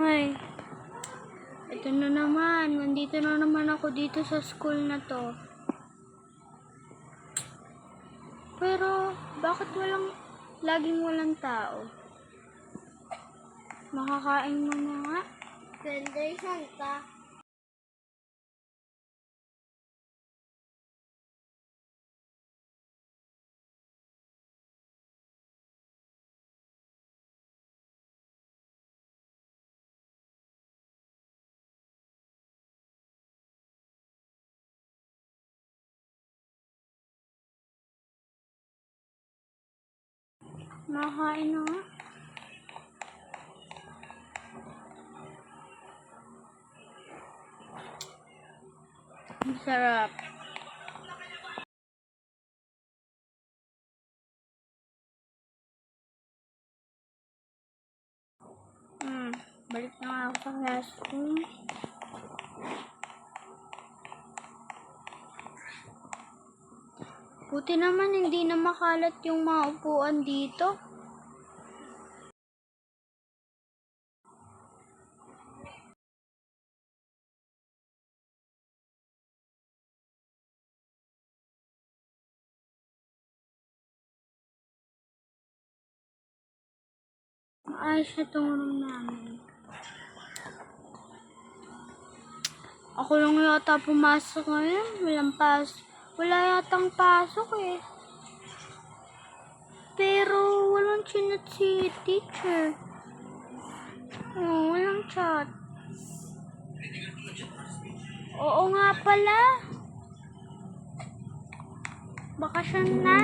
Ay, ito na naman. Nandito na naman ako dito sa school na to. Pero, bakit walang, laging walang tao? Makakain mo na nga. Ganda yung Santa. Makakain na nga. Masarap. Hmm, balik na ako sa classroom. ku ti naman indina mahala ti un maupu andito Aisyah tunggu namin. Ako lang yata pumasok ngayon, walang pasok. Wala yatang pasok eh. Pero walang chinat si teacher. Oo, walang chat. Oo nga pala. Bakasyon na.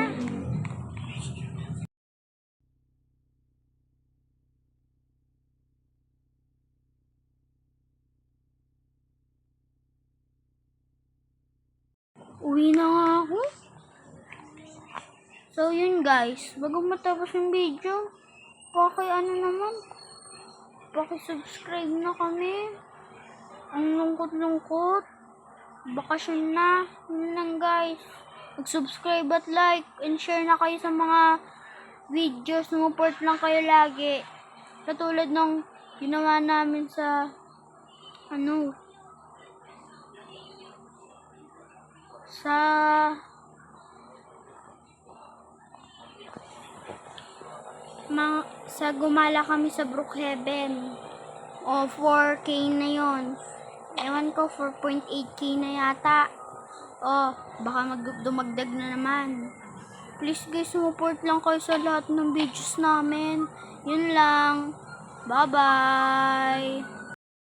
Uwi na nga ako. So, yun guys. Bago matapos yung video, paki ano naman, paki-subscribe na kami. Ang lungkot-lungkot. Bakasyon na. Yun lang guys. Mag-subscribe at like and share na kayo sa mga videos. Sumuport lang kayo lagi. Katulad ng ginawa namin sa ano, sa mga, sa gumala kami sa Brookhaven. O 4K na yon. Ewan ko 4.8K na yata. O baka mag dumagdag na naman. Please guys, support lang kayo sa lahat ng videos namin. Yun lang. Bye-bye!